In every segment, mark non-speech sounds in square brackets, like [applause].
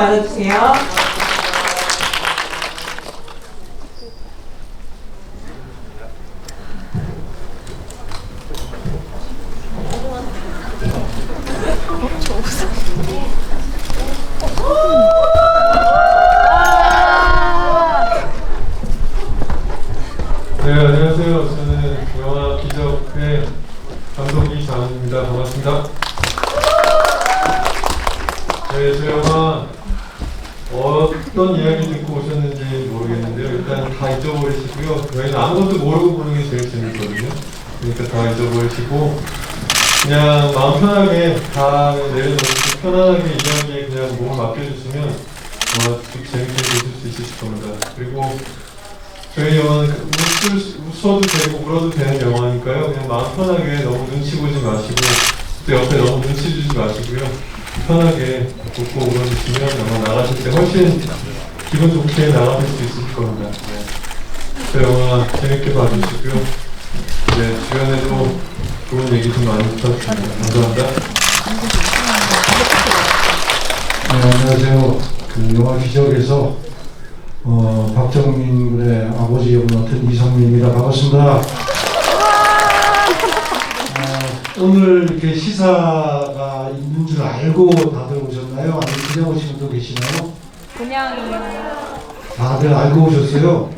받아주세요. 네, 안녕하세요. 저는 영화 기적의 감독이 장입니다. 반갑습니다. 네, 저 영화 어떤 이야기 듣고 오셨는지 모르겠는데요. 일단 다 잊어버리시고요. 저희는 아무것도 모르고 보는 게 제일 재밌거든요. 그러니까 다 잊어버리시고 그냥 마음 편하게 다 내려놓고 편안하게 이야기에 그냥 몸을 맡겨주시면 어, 좀 재밌게 보실 수 있으실 겁니다. 그리고 저희 영화는 웃을, 수- 웃어도 되고 울어도 되는 영화니까요. 그냥 마음 편하게 너무 눈치 보지 마시고 또 옆에 너무 눈치 주지 마시고요. 편하게 웃고 울어주시면 영화 나가실 때 훨씬 기분 좋게 나가실 수 있을 겁니다. 네. 저 영화 재밌게 봐주시고요. 네, 주변에도 좋은 얘기 좀 많이 부탁드립니다. 감사합니다. 네, 안녕하세요. 그 영화 기적에서 어, 박정민 군의 아버지 역을 맡은 이성민입니다. 반갑습니다. 어, 오늘 이렇게 시사가 있는 줄 알고 다들 오셨나요? 아니면 그냥 오신 분도 계시나요? 그냥이요. 다들 알고 오셨어요?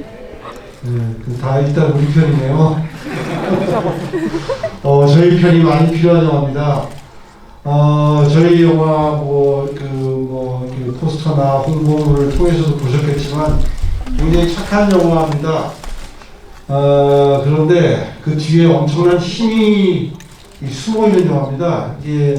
네, 그다 일단 우리 편이네요. [laughs] 어, 저희 편이 많이 필요한 영화입니다. 어, 저희 영화 뭐, 그, 뭐, 그 포스터나 홍보물을 통해서도 보셨겠지만 굉장히 착한 영화입니다. 어, 그런데 그 뒤에 엄청난 힘이 숨어 있는 영화입니다. 이게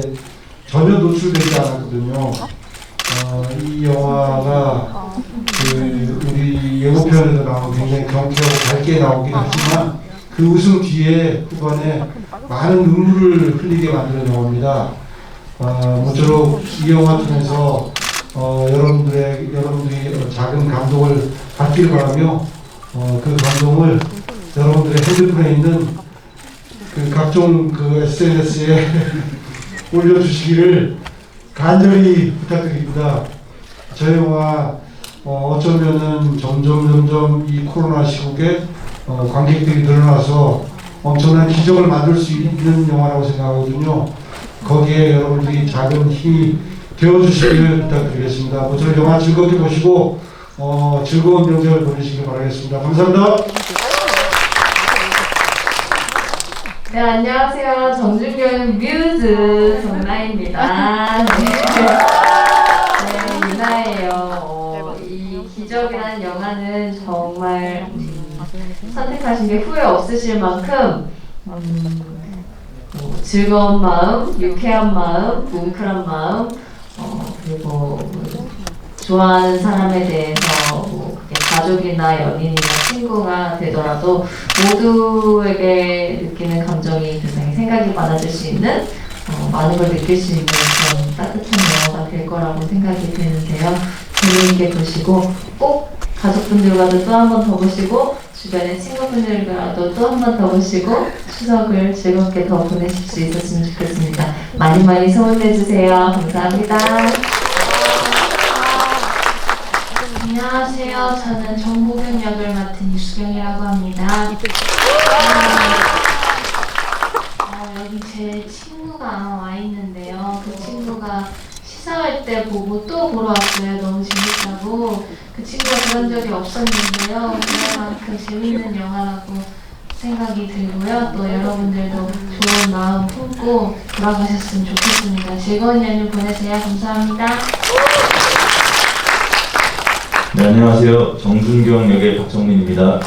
전혀 노출되지 않았거든요. 어, 이 영화가 그 우리 예고편에도 나오고 굉장히 경쾌하고 밝게 나오긴 하지만 그 웃음 뒤에 후반에 많은 눈물을 흘리게 만드는 영화입니다. 어, 모쪼록 이 영화 통해서 어, 여러분들의 여러분들이 어, 작은 감동을 받길 바라며 어, 그 감동을 여러분들의 핸드폰에 있는 그 각종 그 SNS에 [laughs] 올려주시기를 간절히 부탁드립니다. 저희 영화 어, 어쩌면은 점점 점점 이 코로나 시국에 어, 관객들이 늘어나서 엄청난 기적을 만들 수 있는 영화라고 생각하거든요. 거기에 여러분들이 작은 힘이 되어주시기를 부탁드리겠습니다. 모쪼록 영화 즐겁게 보시고 어, 즐거운 명절 보내시길 바라겠습니다. 감사합니다. 네, 안녕하세요. 정준경 뮤즈 정나입니다. 네. 네, 유나예요. 어, 이 기적이라는 영화는 정말 음, 선택하신 게 후회 없으실 만큼 음, 뭐 즐거운 마음, 유쾌한 마음, 뭉클한 마음, 어, 그리고 뭐 좋아하는 사람에 대해서 가족이나 연인이나 친구가 되더라도 모두에게 느끼는 감정이 굉장히 생각이 많아질 수 있는 어, 많은 걸 느낄 수 있는 그런 따뜻한 영화가 될 거라고 생각이 드는데요. 재미있게 보시고 꼭 가족분들과도 또 한 번 더 보시고 주변의 친구분들과도 또 한 번 더 보시고 추석을 즐겁게 더 보내실 수 있었으면 좋겠습니다. 많이 많이 소원해주세요. 감사합니다. 안녕하세요. 저는 정보균 역을 맡은 유수경이라고 합니다. 어, 여기 제 친구가 와 있는데요. 그 친구가 시사할 때 보고 또 보러 왔어요. 너무 재밌다고. 그 친구가 그런 적이 없었는데요. 그만큼 재밌는 영화라고 생각이 들고요. 또 여러분들도 좋은 마음 품고 돌아가셨으면 좋겠습니다. 즐거운 연휴 보내세요. 감사합니다. 네, 안녕하세요. 정준경 역의 박정민입니다.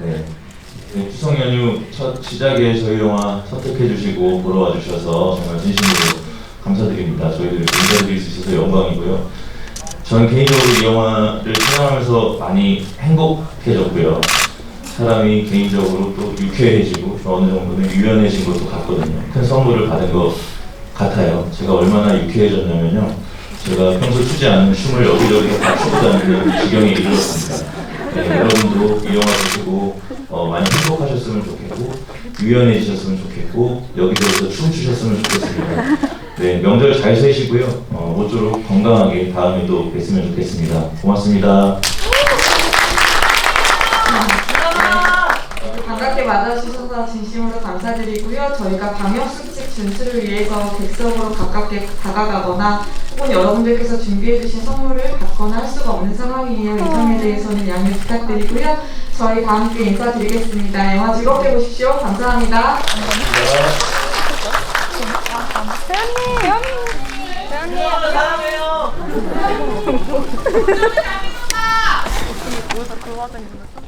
네. 네, 추석 연휴 첫 시작에 저희 영화 선택해 주시고 보러 와 주셔서 정말 진심으로 감사드립니다. 저희들 인사드릴 수 있어서 영광이고요. 저는 개인적으로 이 영화를 촬영하면서 많이 행복해졌고요. 사람이 개인적으로 또 유쾌해지고 또 어느 정도는 유연해진 것도 같거든요. 큰 선물을 받은 것 같아요. 제가 얼마나 유쾌해졌냐면요. 제가 평소 추지 않는 춤을 여기저기 다 추고 다니는 지경에 이르렀습니다. 네, 여러분도 이 영화 보시고 어, 많이 행복하셨으면 좋겠고 유연해지셨으면 좋겠고 여기저기서 춤 추셨으면 좋겠습니다. 네, 명절 잘 세시고요. 어, 모쪼록 건강하게 다음에도 뵀으면 좋겠습니다. 고맙습니다. 반갑게 맞아주셔서 진심으로 감사드리고요. 저희가 방역 수칙 준수를 위해서 객석으로 가깝게 다가가거나 혹은 여러분들께서 준비해주신 선물을 받거나 할 수가 없는 상황이에요. 이 점에 대해서는 양해 부탁드리고요. 저희 다 함께 인사드리겠습니다. 영화 즐겁게 보십시오. 감사합니다. 그거 [laughs] 하자,